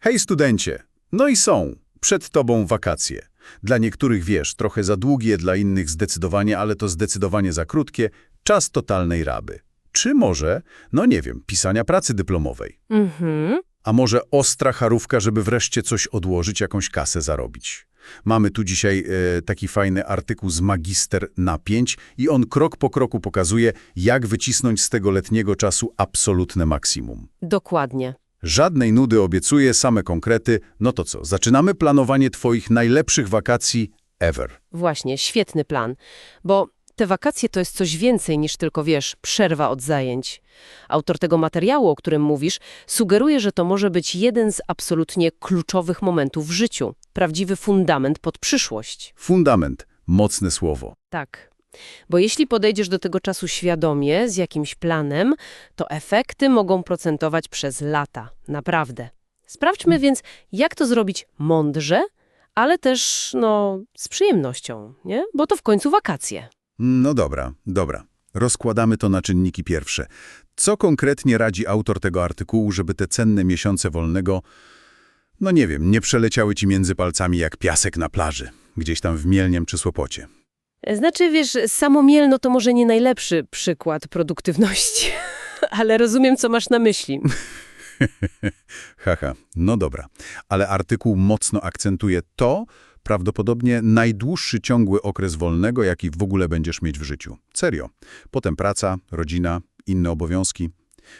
Hej studencie! No i są. Przed tobą wakacje. Dla niektórych wiesz, trochę za długie, dla innych zdecydowanie, ale to zdecydowanie za krótkie. Czas totalnej raby. Czy może, no nie wiem, pisania pracy dyplomowej. Mhm. A może ostra charówka, żeby wreszcie coś odłożyć, jakąś kasę zarobić. Mamy tu dzisiaj e, taki fajny artykuł z Magister Napięć i on krok po kroku pokazuje, jak wycisnąć z tego letniego czasu absolutne maksimum. Dokładnie. Żadnej nudy obiecuje, same konkrety. No to co, zaczynamy planowanie twoich najlepszych wakacji ever. Właśnie, świetny plan. Bo te wakacje to jest coś więcej niż tylko, wiesz, przerwa od zajęć. Autor tego materiału, o którym mówisz, sugeruje, że to może być jeden z absolutnie kluczowych momentów w życiu. Prawdziwy fundament pod przyszłość. Fundament. Mocne słowo. Tak. Bo jeśli podejdziesz do tego czasu świadomie, z jakimś planem, to efekty mogą procentować przez lata. Naprawdę. Sprawdźmy więc, jak to zrobić mądrze, ale też, no, z przyjemnością, nie? Bo to w końcu wakacje. No dobra, dobra. Rozkładamy to na czynniki pierwsze. Co konkretnie radzi autor tego artykułu, żeby te cenne miesiące wolnego, no nie wiem, nie przeleciały ci między palcami jak piasek na plaży, gdzieś tam w Mielniem czy Słopocie? Znaczy, wiesz, samomielno to może nie najlepszy przykład produktywności, ale rozumiem, co masz na myśli. Haha, no dobra. Ale artykuł mocno akcentuje to, prawdopodobnie najdłuższy ciągły okres wolnego, jaki w ogóle będziesz mieć w życiu. Serio. Potem praca, rodzina, inne obowiązki.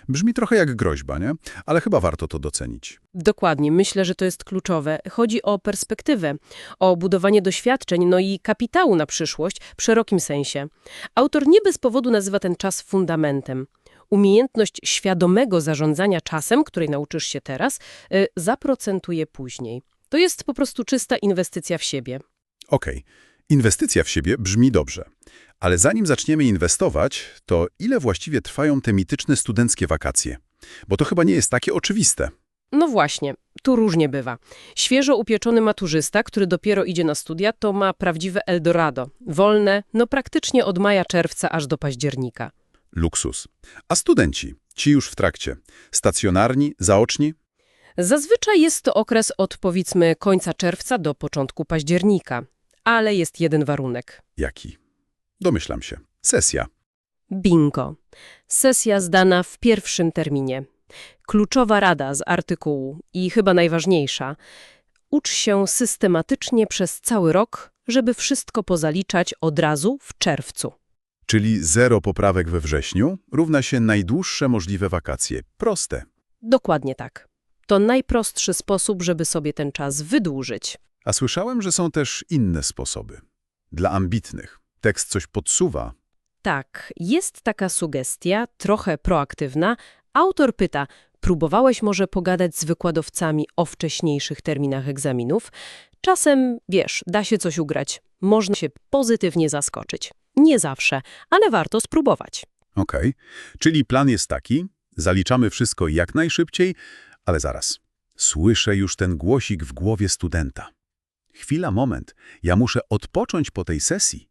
Brzmi trochę jak groźba, nie? Ale chyba warto to docenić. Dokładnie, myślę, że to jest kluczowe. Chodzi o perspektywę, o budowanie doświadczeń, no i kapitału na przyszłość w szerokim sensie. Autor nie bez powodu nazywa ten czas fundamentem. Umiejętność świadomego zarządzania czasem, której nauczysz się teraz, y, zaprocentuje później. To jest po prostu czysta inwestycja w siebie. Okej, inwestycja w siebie brzmi dobrze. Ale zanim zaczniemy inwestować, to ile właściwie trwają te mityczne studenckie wakacje? Bo to chyba nie jest takie oczywiste. No właśnie, tu różnie bywa. Świeżo upieczony maturzysta, który dopiero idzie na studia, to ma prawdziwe Eldorado. Wolne, no praktycznie od maja-czerwca aż do października. Luksus. A studenci, ci już w trakcie, stacjonarni, zaoczni? Zazwyczaj jest to okres od powiedzmy końca czerwca do początku października. Ale jest jeden warunek. Jaki? Domyślam się. Sesja. Bingo. Sesja zdana w pierwszym terminie. Kluczowa rada z artykułu i chyba najważniejsza. Ucz się systematycznie przez cały rok, żeby wszystko pozaliczać od razu w czerwcu. Czyli zero poprawek we wrześniu równa się najdłuższe możliwe wakacje. Proste. Dokładnie tak. To najprostszy sposób, żeby sobie ten czas wydłużyć. A słyszałem, że są też inne sposoby. Dla ambitnych. Tekst coś podsuwa. Tak, jest taka sugestia, trochę proaktywna. Autor pyta, próbowałeś może pogadać z wykładowcami o wcześniejszych terminach egzaminów? Czasem, wiesz, da się coś ugrać. Można się pozytywnie zaskoczyć. Nie zawsze, ale warto spróbować. Okej. Czyli plan jest taki, zaliczamy wszystko jak najszybciej, ale zaraz. Słyszę już ten głosik w głowie studenta. Chwila, moment. Ja muszę odpocząć po tej sesji.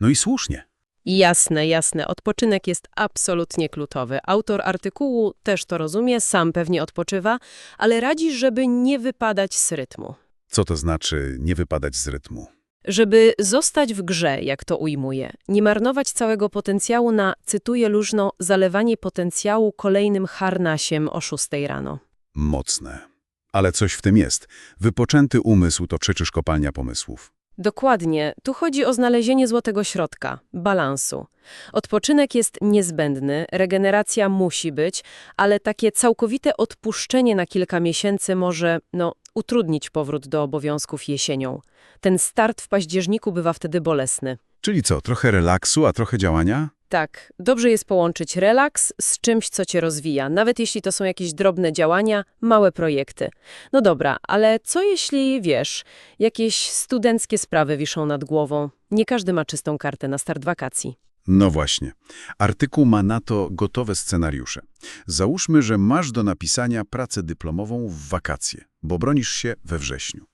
No i słusznie. Jasne, jasne. Odpoczynek jest absolutnie kluczowy. Autor artykułu też to rozumie, sam pewnie odpoczywa, ale radzi, żeby nie wypadać z rytmu. Co to znaczy nie wypadać z rytmu? Żeby zostać w grze, jak to ujmuje, nie marnować całego potencjału na, cytuję luźno, zalewanie potencjału kolejnym harnasiem o 6 rano. Mocne. Ale coś w tym jest. Wypoczęty umysł to przeczyż kopalnia pomysłów. Dokładnie. Tu chodzi o znalezienie złotego środka, balansu. Odpoczynek jest niezbędny, regeneracja musi być, ale takie całkowite odpuszczenie na kilka miesięcy może, no, utrudnić powrót do obowiązków jesienią. Ten start w październiku bywa wtedy bolesny. Czyli co, trochę relaksu, a trochę działania? Tak, dobrze jest połączyć relaks z czymś, co cię rozwija, nawet jeśli to są jakieś drobne działania, małe projekty. No dobra, ale co jeśli, wiesz, jakieś studenckie sprawy wiszą nad głową? Nie każdy ma czystą kartę na start wakacji. No właśnie. Artykuł ma na to gotowe scenariusze. Załóżmy, że masz do napisania pracę dyplomową w wakacje, bo bronisz się we wrześniu.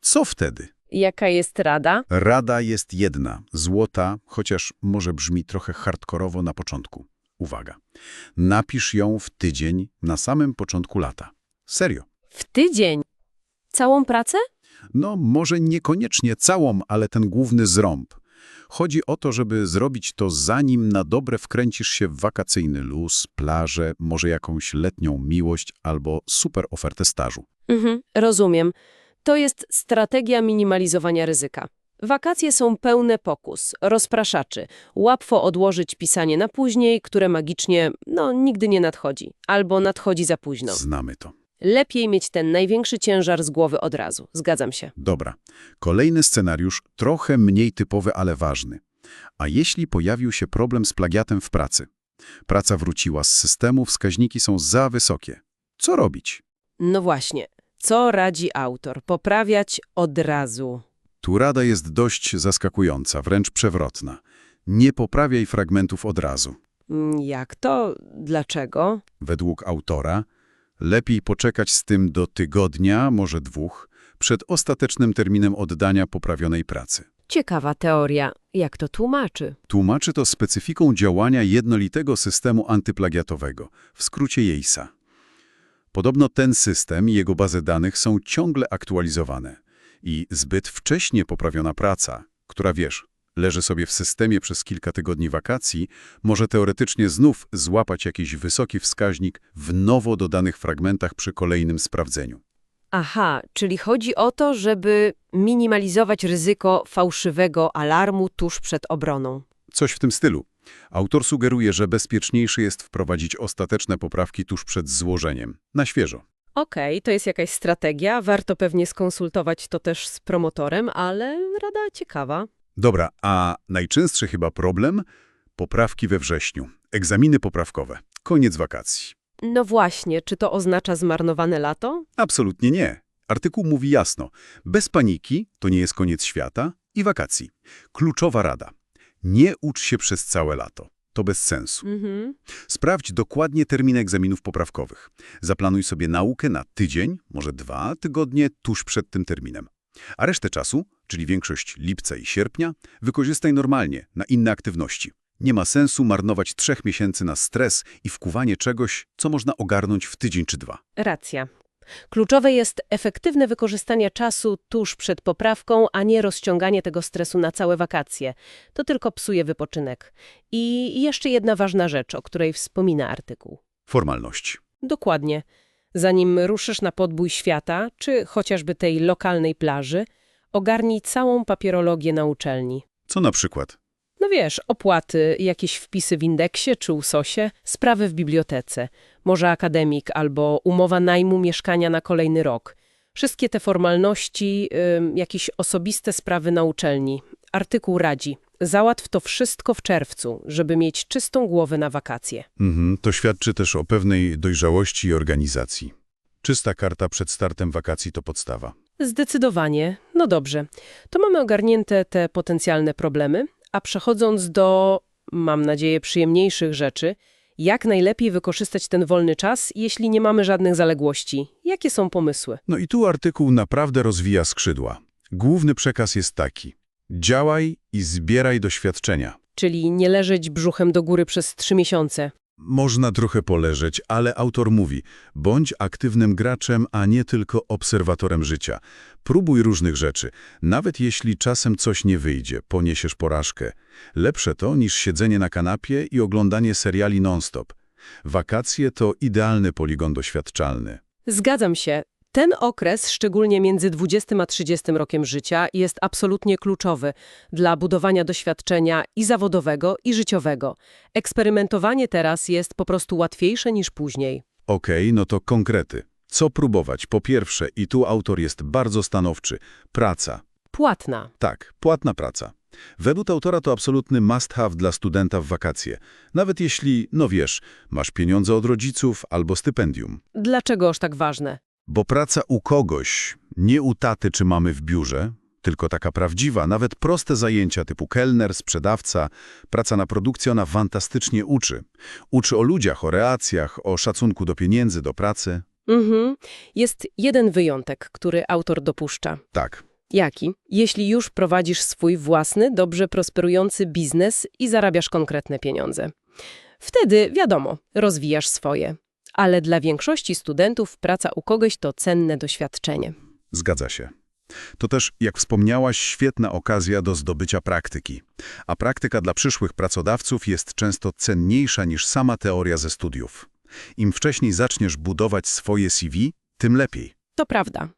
Co wtedy? Jaka jest rada? Rada jest jedna, złota, chociaż może brzmi trochę hardkorowo na początku. Uwaga. Napisz ją w tydzień na samym początku lata. Serio. W tydzień. Całą pracę? No, może niekoniecznie całą, ale ten główny zrąb. Chodzi o to, żeby zrobić to zanim na dobre wkręcisz się w wakacyjny luz, plażę, może jakąś letnią miłość albo super ofertę stażu. Mhm, rozumiem. To jest strategia minimalizowania ryzyka. Wakacje są pełne pokus, rozpraszaczy. Łatwo odłożyć pisanie na później, które magicznie, no, nigdy nie nadchodzi. Albo nadchodzi za późno. Znamy to. Lepiej mieć ten największy ciężar z głowy od razu. Zgadzam się. Dobra. Kolejny scenariusz, trochę mniej typowy, ale ważny. A jeśli pojawił się problem z plagiatem w pracy? Praca wróciła z systemu, wskaźniki są za wysokie. Co robić? No właśnie. Co radzi autor? Poprawiać od razu. Tu rada jest dość zaskakująca, wręcz przewrotna. Nie poprawiaj fragmentów od razu. Mm, Jak to? Dlaczego? Według autora, lepiej poczekać z tym do tygodnia, może dwóch, przed ostatecznym terminem oddania poprawionej pracy. Ciekawa teoria. Jak to tłumaczy? Tłumaczy to specyfiką działania jednolitego systemu antyplagiatowego, w skrócie JEISA. Podobno ten system i jego bazy danych są ciągle aktualizowane i zbyt wcześnie poprawiona praca, która wiesz, leży sobie w systemie przez kilka tygodni wakacji, może teoretycznie znów złapać jakiś wysoki wskaźnik w nowo dodanych fragmentach przy kolejnym sprawdzeniu. Aha, czyli chodzi o to, żeby minimalizować ryzyko fałszywego alarmu tuż przed obroną. Coś w tym stylu. Autor sugeruje, że bezpieczniejsze jest wprowadzić ostateczne poprawki tuż przed złożeniem, na świeżo. Okej, to jest jakaś strategia, warto pewnie skonsultować to też z promotorem, ale rada ciekawa. Dobra, a najczęstszy chyba problem? Poprawki we wrześniu. Egzaminy poprawkowe. Koniec wakacji. No właśnie, czy to oznacza zmarnowane lato? Absolutnie nie. Artykuł mówi jasno. Bez paniki, to nie jest koniec świata i wakacji. Kluczowa rada. Nie ucz się przez całe lato. To bez sensu. Mhm. Sprawdź dokładnie termin egzaminów poprawkowych. Zaplanuj sobie naukę na tydzień, może dwa tygodnie tuż przed tym terminem. A resztę czasu, czyli większość lipca i sierpnia, wykorzystaj normalnie, na inne aktywności. Nie ma sensu marnować trzech miesięcy na stres i wkuwanie czegoś, co można ogarnąć w tydzień czy dwa. Racja. Kluczowe jest efektywne wykorzystanie czasu tuż przed poprawką, a nie rozciąganie tego stresu na całe wakacje. To tylko psuje wypoczynek. I jeszcze jedna ważna rzecz, o której wspomina artykuł. Formalności. Dokładnie. Zanim ruszysz na podbój świata, czy chociażby tej lokalnej plaży, ogarnij całą papierologię na uczelni. Co na przykład? No wiesz, opłaty, jakieś wpisy w indeksie czy usosie, sprawy w bibliotece, może akademik albo umowa najmu mieszkania na kolejny rok. Wszystkie te formalności, jakieś osobiste sprawy na uczelni. Artykuł radzi. Załatw to wszystko w czerwcu, żeby mieć czystą głowę na wakacje. Mhm, to świadczy też o pewnej dojrzałości i organizacji. Czysta karta przed startem wakacji to podstawa. Zdecydowanie. No dobrze. To mamy ogarnięte te potencjalne problemy, a przechodząc do, mam nadzieję, przyjemniejszych rzeczy, jak najlepiej wykorzystać ten wolny czas, jeśli nie mamy żadnych zaległości? Jakie są pomysły? No i tu artykuł naprawdę rozwija skrzydła. Główny przekaz jest taki. Działaj i zbieraj doświadczenia. Czyli nie leżeć brzuchem do góry przez trzy miesiące. Można trochę poleżeć, ale autor mówi, bądź aktywnym graczem, a nie tylko obserwatorem życia. Próbuj różnych rzeczy. Nawet jeśli czasem coś nie wyjdzie, poniesiesz porażkę. Lepsze to niż siedzenie na kanapie i oglądanie seriali non-stop. Wakacje to idealny poligon doświadczalny. Zgadzam się. Ten okres, szczególnie między 20 a 30 rokiem życia, jest absolutnie kluczowy dla budowania doświadczenia i zawodowego, i życiowego. Eksperymentowanie teraz jest po prostu łatwiejsze niż później. Okej, no to konkrety. Co próbować? Po pierwsze, i tu autor jest bardzo stanowczy, praca. Płatna. Tak, płatna praca. Według autora to absolutny must-have dla studenta w wakacje. Nawet jeśli, no wiesz, masz pieniądze od rodziców albo stypendium. Dlaczego aż tak ważne? Bo praca u kogoś, nie u taty czy mamy w biurze, tylko taka prawdziwa, nawet proste zajęcia typu kelner, sprzedawca, praca na produkcji, ona fantastycznie uczy. Uczy o ludziach, o reakcjach, o szacunku do pieniędzy, do pracy. Mhm. Jest jeden wyjątek, który autor dopuszcza. Tak, Jaki? Jeśli już prowadzisz swój własny, dobrze prosperujący biznes i zarabiasz konkretne pieniądze. Wtedy, wiadomo, rozwijasz swoje. Ale dla większości studentów praca u kogoś to cenne doświadczenie. Zgadza się. To też, jak wspomniałaś, świetna okazja do zdobycia praktyki. A praktyka dla przyszłych pracodawców jest często cenniejsza niż sama teoria ze studiów. Im wcześniej zaczniesz budować swoje CV, tym lepiej. To prawda.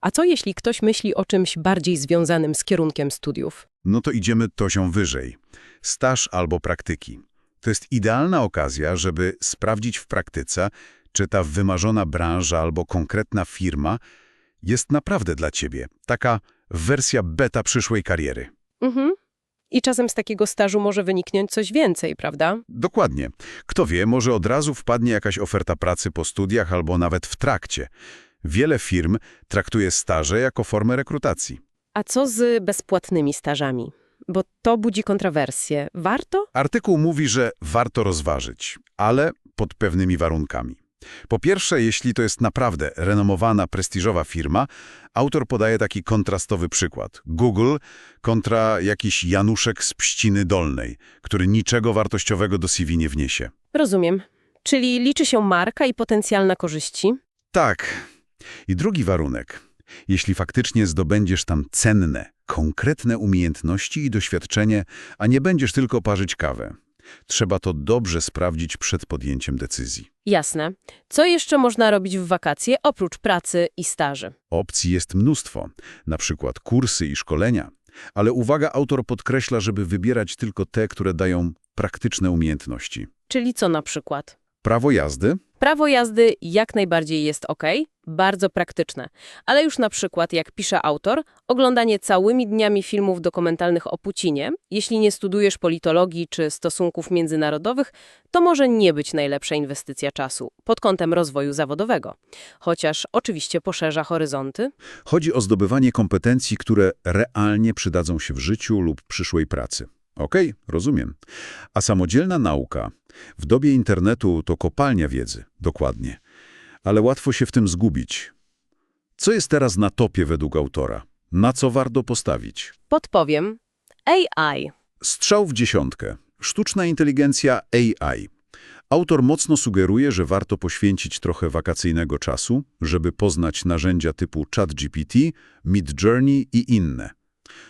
A co jeśli ktoś myśli o czymś bardziej związanym z kierunkiem studiów? No to idziemy poziom wyżej. Staż albo praktyki. To jest idealna okazja, żeby sprawdzić w praktyce, czy ta wymarzona branża albo konkretna firma jest naprawdę dla ciebie. Taka wersja beta przyszłej kariery. Mhm. I czasem z takiego stażu może wyniknąć coś więcej, prawda? Dokładnie. Kto wie, może od razu wpadnie jakaś oferta pracy po studiach albo nawet w trakcie. Wiele firm traktuje staże jako formę rekrutacji. A co z bezpłatnymi stażami? Bo to budzi kontrowersje. Warto? Artykuł mówi, że warto rozważyć, ale pod pewnymi warunkami. Po pierwsze, jeśli to jest naprawdę renomowana, prestiżowa firma, autor podaje taki kontrastowy przykład. Google kontra jakiś Januszek z Pściny Dolnej, który niczego wartościowego do CV nie wniesie. Rozumiem. Czyli liczy się marka i potencjalna korzyści? Tak. I drugi warunek. Jeśli faktycznie zdobędziesz tam cenne, konkretne umiejętności i doświadczenie, a nie będziesz tylko parzyć kawę. Trzeba to dobrze sprawdzić przed podjęciem decyzji. Jasne. Co jeszcze można robić w wakacje oprócz pracy i staży? Opcji jest mnóstwo, na przykład kursy i szkolenia. Ale uwaga, autor podkreśla, żeby wybierać tylko te, które dają praktyczne umiejętności. Czyli co na przykład? Prawo jazdy? Prawo jazdy jak najbardziej jest ok, bardzo praktyczne. Ale już na przykład, jak pisze autor, oglądanie całymi dniami filmów dokumentalnych o Putinie, jeśli nie studujesz politologii czy stosunków międzynarodowych, to może nie być najlepsza inwestycja czasu pod kątem rozwoju zawodowego. Chociaż oczywiście poszerza horyzonty. Chodzi o zdobywanie kompetencji, które realnie przydadzą się w życiu lub przyszłej pracy. Okej, rozumiem. A samodzielna nauka w dobie internetu to kopalnia wiedzy, dokładnie. Ale łatwo się w tym zgubić. Co jest teraz na topie według autora? Na co warto postawić? Podpowiem AI. Strzał w dziesiątkę. Sztuczna inteligencja AI. Autor mocno sugeruje, że warto poświęcić trochę wakacyjnego czasu, żeby poznać narzędzia typu ChatGPT, Midjourney i inne.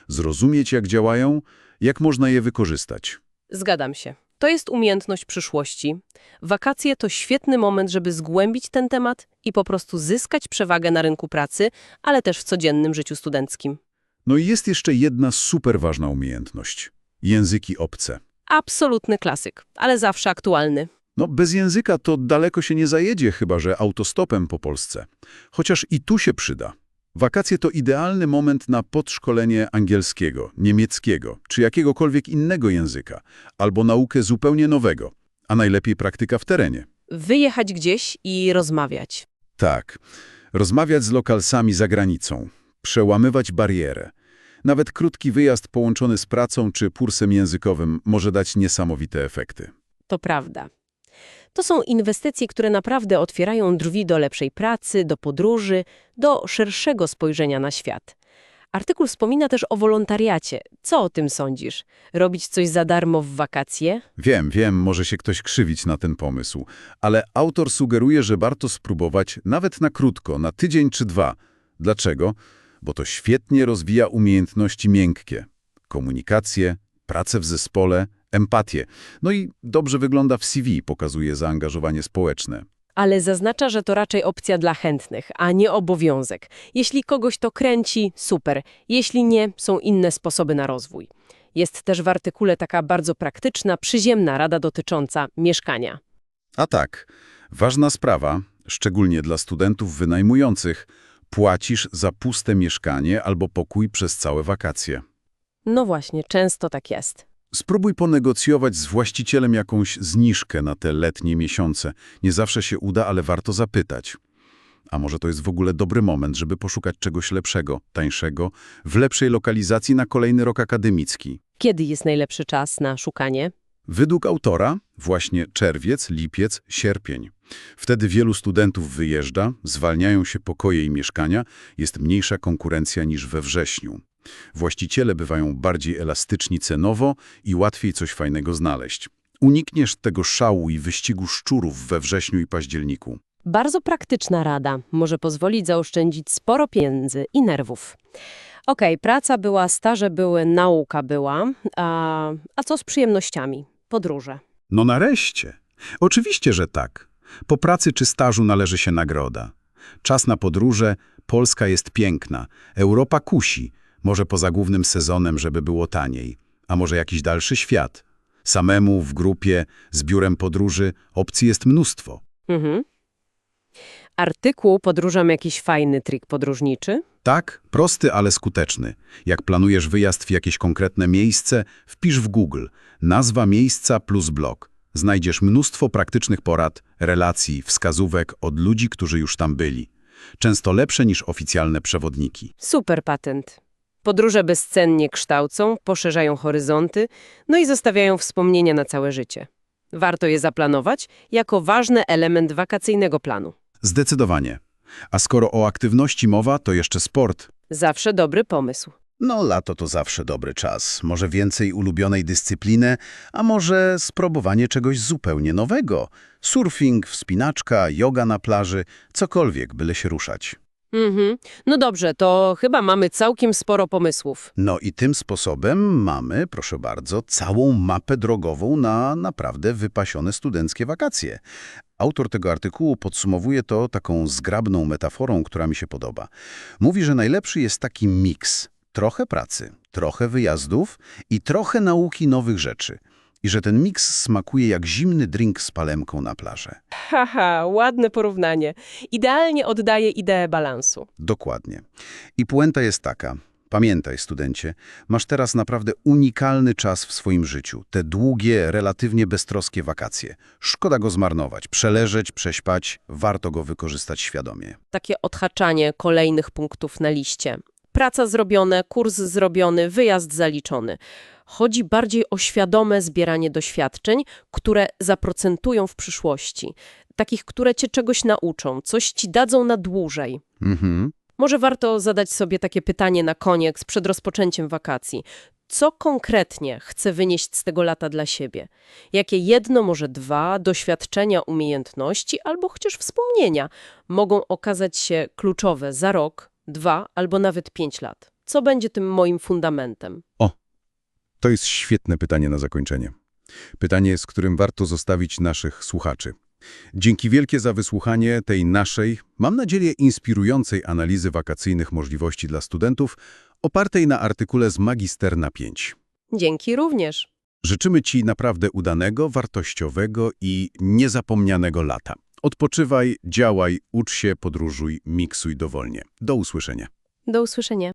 Zrozumieć, jak działają, jak można je wykorzystać. Zgadzam się. To jest umiejętność przyszłości. Wakacje to świetny moment, żeby zgłębić ten temat i po prostu zyskać przewagę na rynku pracy, ale też w codziennym życiu studenckim. No i jest jeszcze jedna super ważna umiejętność. Języki obce. Absolutny klasyk, ale zawsze aktualny. No bez języka to daleko się nie zajedzie, chyba że autostopem po Polsce. Chociaż i tu się przyda. Wakacje to idealny moment na podszkolenie angielskiego, niemieckiego czy jakiegokolwiek innego języka, albo naukę zupełnie nowego, a najlepiej praktyka w terenie. Wyjechać gdzieś i rozmawiać. Tak, rozmawiać z lokalsami za granicą, przełamywać barierę. Nawet krótki wyjazd połączony z pracą czy kursem językowym może dać niesamowite efekty. To prawda. To są inwestycje, które naprawdę otwierają drzwi do lepszej pracy, do podróży, do szerszego spojrzenia na świat. Artykuł wspomina też o wolontariacie. Co o tym sądzisz? Robić coś za darmo w wakacje? Wiem, wiem, może się ktoś krzywić na ten pomysł, ale autor sugeruje, że warto spróbować nawet na krótko, na tydzień czy dwa. Dlaczego? Bo to świetnie rozwija umiejętności miękkie. Komunikację, pracę w zespole, empatię. No i dobrze wygląda w CV, pokazuje zaangażowanie społeczne. Ale zaznacza, że to raczej opcja dla chętnych, a nie obowiązek. Jeśli kogoś to kręci, super. Jeśli nie, są inne sposoby na rozwój. Jest też w artykule taka bardzo praktyczna, przyziemna rada dotycząca mieszkania. A tak, ważna sprawa, szczególnie dla studentów wynajmujących, płacisz za puste mieszkanie albo pokój przez całe wakacje. No właśnie, często tak jest. Spróbuj ponegocjować z właścicielem jakąś zniżkę na te letnie miesiące. Nie zawsze się uda, ale warto zapytać. A może to jest w ogóle dobry moment, żeby poszukać czegoś lepszego, tańszego, w lepszej lokalizacji na kolejny rok akademicki. Kiedy jest najlepszy czas na szukanie? Według autora właśnie czerwiec, lipiec, sierpień. Wtedy wielu studentów wyjeżdża, zwalniają się pokoje i mieszkania, jest mniejsza konkurencja niż we wrześniu. Właściciele bywają bardziej elastyczni cenowo i łatwiej coś fajnego znaleźć. Unikniesz tego szału i wyścigu szczurów we wrześniu i październiku. Bardzo praktyczna rada. Może pozwolić zaoszczędzić sporo pieniędzy i nerwów. Okej, praca była, staże były, nauka była. A, a co z przyjemnościami? Podróże. No nareszcie. Oczywiście, że tak. Po pracy czy stażu należy się nagroda. Czas na podróże, Polska jest piękna, Europa kusi, może poza głównym sezonem, żeby było taniej, a może jakiś dalszy świat. Samemu, w grupie, z biurem podróży, opcji jest mnóstwo. Mhm. Artykuł Podróżam jakiś fajny trik podróżniczy? Tak, prosty, ale skuteczny. Jak planujesz wyjazd w jakieś konkretne miejsce, wpisz w Google nazwa miejsca plus blog. Znajdziesz mnóstwo praktycznych porad, relacji, wskazówek od ludzi, którzy już tam byli. Często lepsze niż oficjalne przewodniki. Super patent. Podróże bezcennie kształcą, poszerzają horyzonty, no i zostawiają wspomnienia na całe życie. Warto je zaplanować jako ważny element wakacyjnego planu. Zdecydowanie. A skoro o aktywności mowa, to jeszcze sport. Zawsze dobry pomysł. No, lato to zawsze dobry czas. Może więcej ulubionej dyscypliny, a może spróbowanie czegoś zupełnie nowego. Surfing, wspinaczka, yoga na plaży, cokolwiek, byle się ruszać. Mhm. No dobrze, to chyba mamy całkiem sporo pomysłów. No i tym sposobem mamy, proszę bardzo, całą mapę drogową na naprawdę wypasione studenckie wakacje. Autor tego artykułu podsumowuje to taką zgrabną metaforą, która mi się podoba. Mówi, że najlepszy jest taki miks. Trochę pracy, trochę wyjazdów i trochę nauki nowych rzeczy. I że ten miks smakuje jak zimny drink z palemką na plażę. Haha, ładne porównanie. Idealnie oddaje ideę balansu. Dokładnie. I puenta jest taka. Pamiętaj, studencie, masz teraz naprawdę unikalny czas w swoim życiu. Te długie, relatywnie beztroskie wakacje. Szkoda go zmarnować, przeleżeć, prześpać. Warto go wykorzystać świadomie. Takie odhaczanie kolejnych punktów na liście. Praca zrobione, kurs zrobiony, wyjazd zaliczony. Chodzi bardziej o świadome zbieranie doświadczeń, które zaprocentują w przyszłości. Takich, które cię czegoś nauczą, coś ci dadzą na dłużej. Mhm. Może warto zadać sobie takie pytanie na koniec, przed rozpoczęciem wakacji. Co konkretnie chcę wynieść z tego lata dla siebie? Jakie jedno, może dwa doświadczenia, umiejętności albo chociaż wspomnienia mogą okazać się kluczowe za rok, dwa albo nawet pięć lat? Co będzie tym moim fundamentem? To jest świetne pytanie na zakończenie. Pytanie, z którym warto zostawić naszych słuchaczy. Dzięki wielkie za wysłuchanie tej naszej, mam nadzieję, inspirującej analizy wakacyjnych możliwości dla studentów, opartej na artykule z Magisterna 5. Dzięki również. Życzymy Ci naprawdę udanego, wartościowego i niezapomnianego lata. Odpoczywaj, działaj, ucz się, podróżuj, miksuj dowolnie. Do usłyszenia. Do usłyszenia.